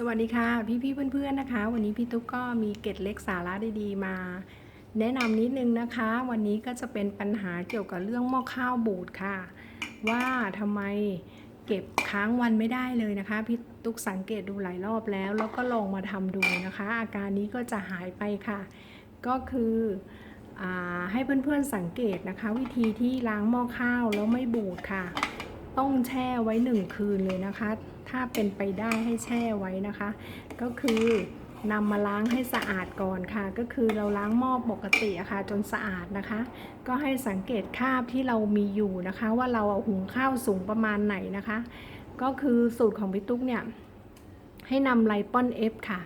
สวัสดีค่ะ พี่ๆเพื่อนๆนะคะ วันนี้พี่ตุ๊กก็มีเกร็ดเล็กสาระดีๆมา แนะนำนิดนึงนะคะ วันนี้ก็จะเป็นปัญหาเกี่ยวกับเรื่องหม้อข้าวบูดค่ะ ว่าทำไมเก็บค้างวันไม่ได้เลยนะคะ พี่ตุ๊กสังเกตดูหลายรอบแล้ว แล้วก็ลองมาทำดูนะคะ อาการนี้ก็จะหายไปค่ะ ก็คืออให้เพื่อนๆสังเกตนะคะ วิธีที่ล้างหม้อข้าวแล้วไม่บูดค่ะ ต้องแช่ไว้หนึ่งคืนเลยนะคะ ถ้าเป็นไปได้ให้แช่ไว้นะคะ ก็คือนำมาล้างให้สะอาดก่อนค่ะ ก็คือเราล้างหม้อปกติอะค่ะ จนสะอาดนะคะ ก็ให้สังเกตคราบที่เรามีอยู่นะคะ ว่าเราเอาหุงข้าวสูงประมาณไหนนะคะ ก็คือสูตรของพี่ตุ๊กเนี่ย ให้นำไลปอนเอฟค่ะ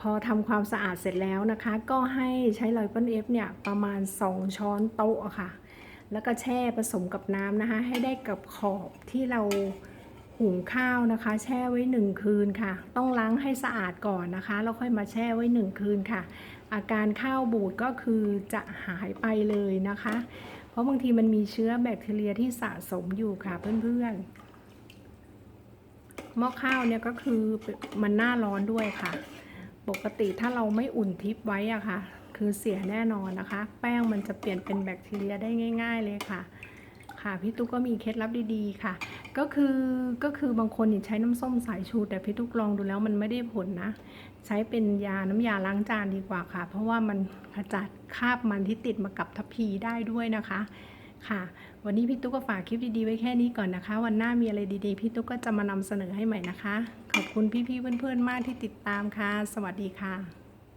พอทำความสะอาดเสร็จแล้วนะคะ ก็ให้ใช้ไลปอนเอฟเนี่ยประมาณ 2 ช้อนโต๊ะอะค่ะ แล้วก็แช่ผสมกับน้ำนะคะ ให้ได้กับขอบที่เราหุงข้าวนะคะ แช่ไว้หนึ่งคืนค่ะ ต้องล้างให้สะอาดก่อนนะคะแล้วค่อยมาแช่ไว้หนึ่งคืนค่ะ อาการข้าวบูดก็คือจะหายไปเลยนะคะ เพราะบางทีมันมีเชื้อแบคทีเรียที่สะสมอยู่ค่ะเพื่อนๆหม้อข้าวเนี่ยก็คือมันหน้าร้อนด้วยค่ะ ปกติถ้าเราไม่อุ่นทิพย์ไว้อะค่ะ คือเสียแน่นอนนะคะ แป้งมันจะเปลี่ยนเป็นแบคทีเรียได้ง่าย ๆ เลยค่ะ ค่ะพี่ตุ๊กก็มีเคล็ดลับดีๆค่ะ ก็คือก็คือบางคนใช้น้ำส้มสายชู แต่พี่ตุ๊กลองดูแล้วมันไม่ได้ผลนะ ใช้เป็นยาน้ำยาล้างจานดีกว่าค่ะ เพราะว่ามันขจัดคราบมันที่ติดมากับทัพพีได้ด้วยนะคะค่ะ วันนี้พี่ตุ๊กก็ฝากคลิปดีๆไว้แค่นี้ก่อนนะคะ วันหน้ามีอะไรดีๆ พี่ตุ๊กก็จะมานำเสนอให้ใหม่นะคะ ขอบคุณพี่ๆเพื่อนๆมากที่ติดตามค่ะ สวัสดีค่ะ